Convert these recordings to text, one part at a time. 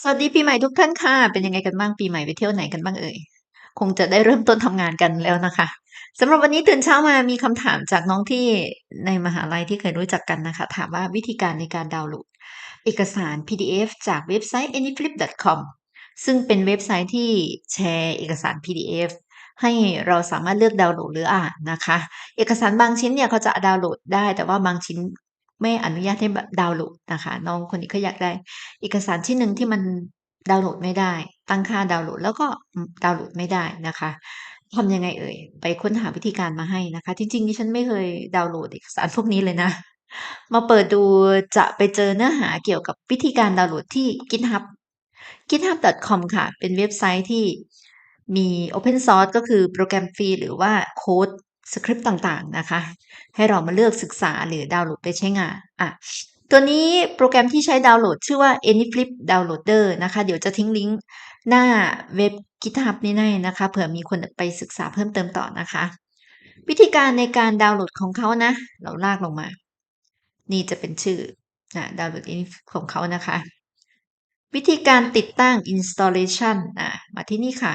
สวัสดีปีใหม่ทุกท่านค่ะ เป็นยังไงกันบ้างปีใหม่ไปเที่ยวไหนกันบ้างเอ่ย คงจะได้เริ่มต้นทำงานกันแล้วนะคะสำหรับวันนี้ตื่นเช้ามามีคำถามจากน้องที่ในมหาลัยที่เคยรู้จักกันนะคะ ถามว่าวิธีการในการดาวน์โหลด เอกสาร PDF จากเว็บไซต์ anyflip.com ซึ่งเป็นเว็บไซต์ที่แชร์เอกสาร PDF ให้เราสามารถเลือกดาวน์โหลดหรืออ่านนะคะ เอกสารบางชิ้นเนี่ยเขาจะดาวน์โหลดได้ แต่ว่าบางชิ้น ไม่อนุญาตให้ดาวน์โหลดนะคะ น้องคนนี้เขาอยากได้ เอกสารชิ้นหนึ่งที่มันดาวน์โหลดไม่ได้ ตั้งค่าดาวน์โหลดแล้วก็ดาวน์โหลดไม่ได้นะคะทำยังไงเอ่ย ไปค้นหาวิธีการมาให้นะคะ จริงๆดิฉันไม่เคยดาวน์โหลดเอกสารพวกนี้เลยนะ มาเปิดดูจะไปเจอเนื้อหาเกี่ยวกับวิธีการดาวน์โหลดที่ GitHub github.com ค่ะ เป็นเว็บไซต์ที่มี Open Source ก็คือโปรแกรมฟรีหรือว่าโค้ด สคริปต์ต่างๆนะคะ ให้เรามาเลือกศึกษาหรือดาวน์โหลดไปใช้งานอะตัวนี้โปรแกรมที่ใช้ดาวน์โหลดชื่อว่า AnyFlip Downloader นะคะ เดี๋ยวจะทิ้งลิงก์หน้าเว็บ GitHub นี่ให้นะคะเผื่อมีคนไปศึกษาเพิ่มเติมต่อนะคะ วิธีการในการดาวน์โหลดของเขานะ เราลากลงมา นี่จะเป็นชื่อนะดาวน์โหลดของเขานะคะ วิธีการติดตั้ง installation อะมาที่นี่ค่ะ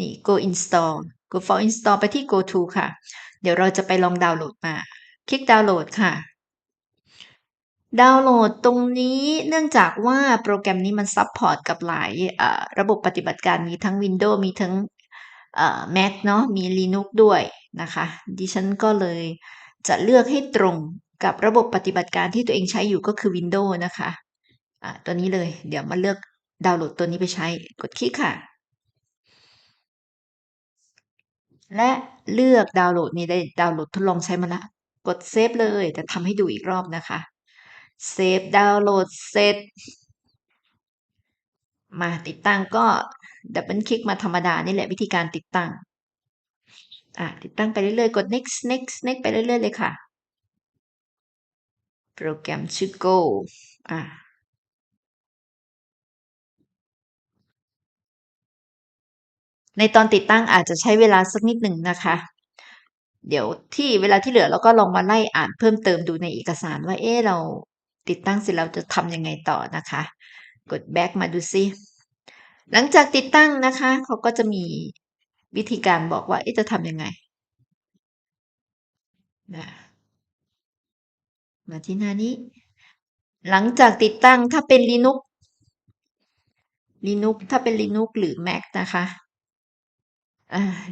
นี่ go install go for install ไปที่ go to ค่ะ เดี๋ยวเราจะไปลองดาวน์โหลดมา คลิกดาวน์โหลดค่ะ ดาวน์โหลดตรงนี้เนื่องจากว่าโปรแกรมนี้มันซัพพอร์ตกับหลายระบบปฏิบัติการมีทั้ง Windows มีทั้ง Mac เนาะมี Linux ด้วยนะคะ ดิฉันก็เลยจะเลือกให้ตรงกับระบบปฏิบัติการที่ตัวเองใช้อยู่ก็คือ Windows นะคะะตัวนี้เลย เดี๋ยวมาเลือกดาวน์โหลดตัวนี้ไปใช้ กดคลิกค่ะ และเลือกดาวน์โหลดนี่ได้ดาวน์โหลดทดลองใช้มาล้วกดเซฟเลย แต่ทำให้ดูอีกรอบนะคะเซฟดาวน์โหลดเสร็จ มาติดตั้งก็ดับเบิลคลิกมาธรรมดา นี่แหละวิธีการติดตั้งอะติดตั้งไปเรื่อยๆ กด next next next ไปเรื่อยๆ เลยค่ะ โปรแกรมชื่อ go อะ ในตอนติดตั้งอาจจะใช้เวลาสักนิดหนึ่งนะคะ เดี๋ยวที่เวลาที่เหลือเราก็ลองมาไล่อ่านเพิ่มเติมดูในเอกสารว่าเอ๊เราติดตั้งเสร็จเราจะทำยังไงต่อนะคะ กด back มาดูซิหลังจากติดตั้งนะคะเขาก็จะมีวิธีการบอกว่าจะทำยังไงนะมาที่หน้านี้ หลังจากติดตั้งถ้าเป็น Linux Linux ถ้าเป็น Linux หรือ Mac นะคะ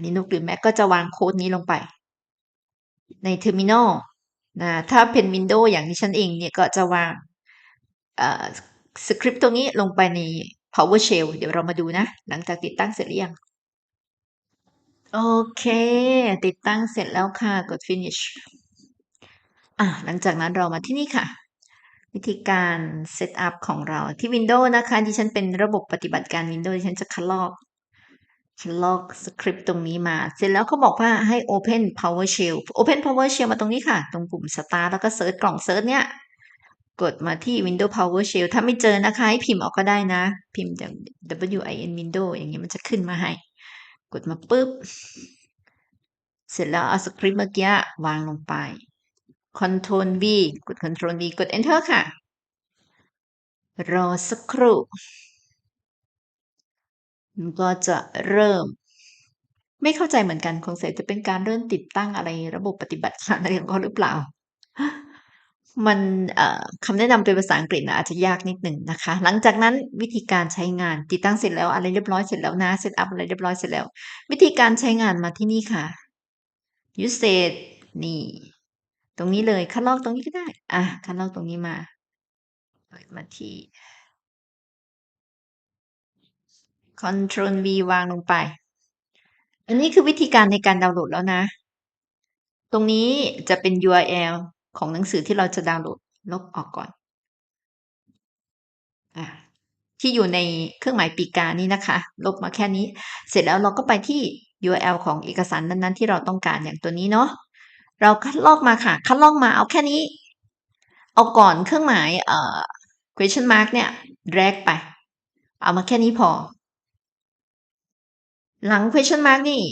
Linux หรือ Mac ก็จะวางโค้ดนี้ลงไป ใน Terminal นะถ้าเป็น Windows อย่างที่ฉันเองเนี่ยก็จะวางสคริปต์ตรงนี้ลงไปใน PowerShell เดี๋ยวเรามาดูนะ หลังจากติดตั้งเสร็จหรือยัง โอเค ติดตั้งเสร็จแล้วค่ะ กด finish อะหลังจากนั้นเรามาที่นี่ค่ะ วิธีการ setup ของเราที่ Windows นะคะที่ฉันเป็นระบบปฏิบัติการ Windows ที่ฉันจะคัดลอก คัดลอกสคริปต์ตรงนี้มา เสร็จแล้วเขาบอกว่าให้ Open PowerShell Open PowerShell มาตรงนี้ค่ะ ตรงปุ่ม Start แล้วก็เซิร์ชกล่องเซิร์ชเนี่ย กดมาที่ Windows PowerShell ถ้าไม่เจอนะคะ ให้พิมพ์ออกก็ได้นะ พิมพ์จาก WIN Windows อย่างนี้มันจะขึ้นมาให้ กดมาปุ๊บ เสร็จแล้วเอาสคริปต์เมื่อกี้วางลงไป Ctrl V กด Ctrl V กด Enter ค่ะ รอสักครู่ ก็จะเริ่ม ไม่เข้าใจเหมือนกันคงใส่จะเป็นการเริ่มติดตั้งอะไรระบบปฏิบัติการอะไรของเขาหรือเปล่า มันคำแนะนำเป็นภาษาอังกฤษนะอาจจะยากนิดหนึ่งนะคะ หลังจากนั้นวิธีการใช้งานติดตั้งเสร็จแล้วอะไรเรียบร้อยเสร็จแล้วนะเซตอัพอะไรเรียบร้อยเสร็จแล้ว วิธีการใช้งานมาที่นี่ค่ะ usage นี่ ตรงนี้เลยคัดลอกตรงนี้ก็ได้ อะคัดลอกตรงนี้มาเปิดมาที่ Ctrl V วางลงไป อันนี้คือวิธีการในการดาวน์โหลดแล้วนะ ตรงนี้จะเป็น URL ของหนังสือที่เราจะดาวน์โหลด ลบออกก่อนอที่อยู่ในเครื่องหมายปีกานี่นะคะ ลบมาแค่นี้ เสร็จแล้วเราก็ไปที่ URL ของเอกสารนั้นๆ ที่เราต้องการอย่างตัวนี้เนาะ เราคัดลอกมาค่ะ คัดลอกมาเอาแค่นี้ เอาก่อนเครื่องหมายเอ่อ question mark เนี่ย drag ไป เอามาแค่นี้พอ หลัง question mark นี่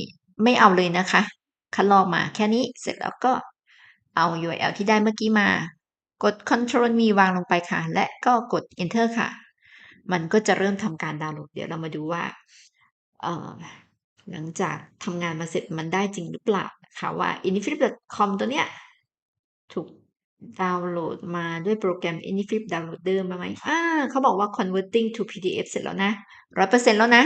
ไม่เอาเลยนะคะ คัดลอกมาแค่นี้เสร็จแล้วก็เอา URL ที่ได้เมื่อกี้มา กด Ctrl V วางลงไปค่ะ และก็กด Enter ค่ะ มันก็จะเริ่มทำการดาวน์โหลด เดี๋ยวเรามาดูว่า หลังจากทำงานมาเสร็จมันได้จริงหรือเปล่านะคะว่า Anyflip.com ตัวเนี้ยถูกดาวน์โหลดมาด้วยโปรแกรม Anyflip Downloader มาไหมอ่าเขาบอกว่า converting to PDF เสร็จแล้วนะ 100%แล้วนะ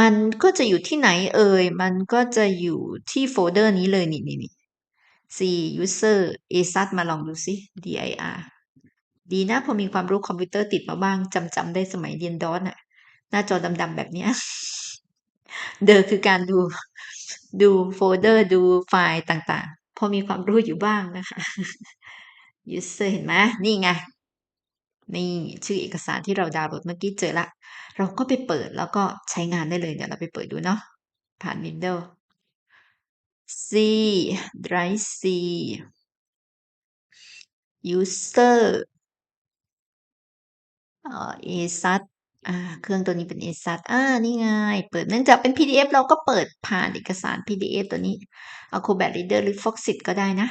มันก็จะอยู่ที่ไหนเอ่ย มันก็จะอยู่ที่โฟลเดอร์นี้เลยนี่นี่นี่ C user ASUS มาลองดูซิ dir ดีนะพอมีความรู้คอมพิวเตอร์ติดมาบ้างจำจำได้สมัยเรียน DOS น่ะหน้าจอดำๆแบบเนี้ยเดอคือการดูดูโฟลเดอร์ดูไฟล์ต่างๆ พอมีความรู้อยู่บ้างนะคะ user เห็นไหมนี่ไง นี่ชื่อเอกสารที่เราดาวน์โหลดเมื่อกี้เจอแล้วเราก็ไปเปิดแล้วก็ใช้งานได้เลย เดี๋ยวเราไปเปิดดูเนาะ ผ่าน Windows C drive C user เอ่อ ASUS อาเครื่องตัวนี้เป็น ASUS อ่า นี่ไง เปิดเนื่องจากเป็น PDF เราก็เปิดผ่านเอกสาร PDF ตัวนี้ Acrobat Reader หรือ Foxit ก็ได้นะ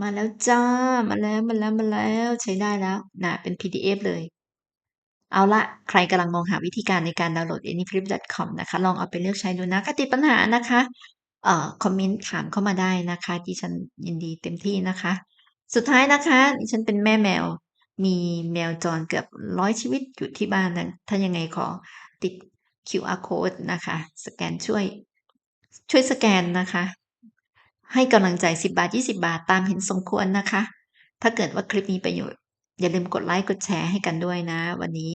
มาแล้วจ้ะ มาแล้ว ๆ ๆ ใช้ได้แล้ว น่ะ เป็น PDF เลย เอาล่ะ ใครกำลังมองหาวิธีการในการดาวน์โหลด Anyflip.com นะคะ ลองเอาไปเลือกใช้ดูนะ ถ้าติดปัญหานะคะ เอ่อ คอมเมนต์ถามเข้ามาได้นะคะ ดิฉันยินดีเต็มที่นะคะ สุดท้ายนะคะ ดิฉันเป็นแม่แมว มีแมวจรเกือบ 100 ชีวิตอยู่ที่บ้านนะ ถ้ายังไงขอติด QR โคดนะคะ สแกนช่วย ช่วยสแกนนะคะ ให้กำลังใจ 10 บาท 20 บาทตามเห็นสมควรนะคะ ถ้าเกิดว่าคลิปมีประโยชน์ อย่าลืมกดไลค์กดแชร์ให้กันด้วยนะ วันนี้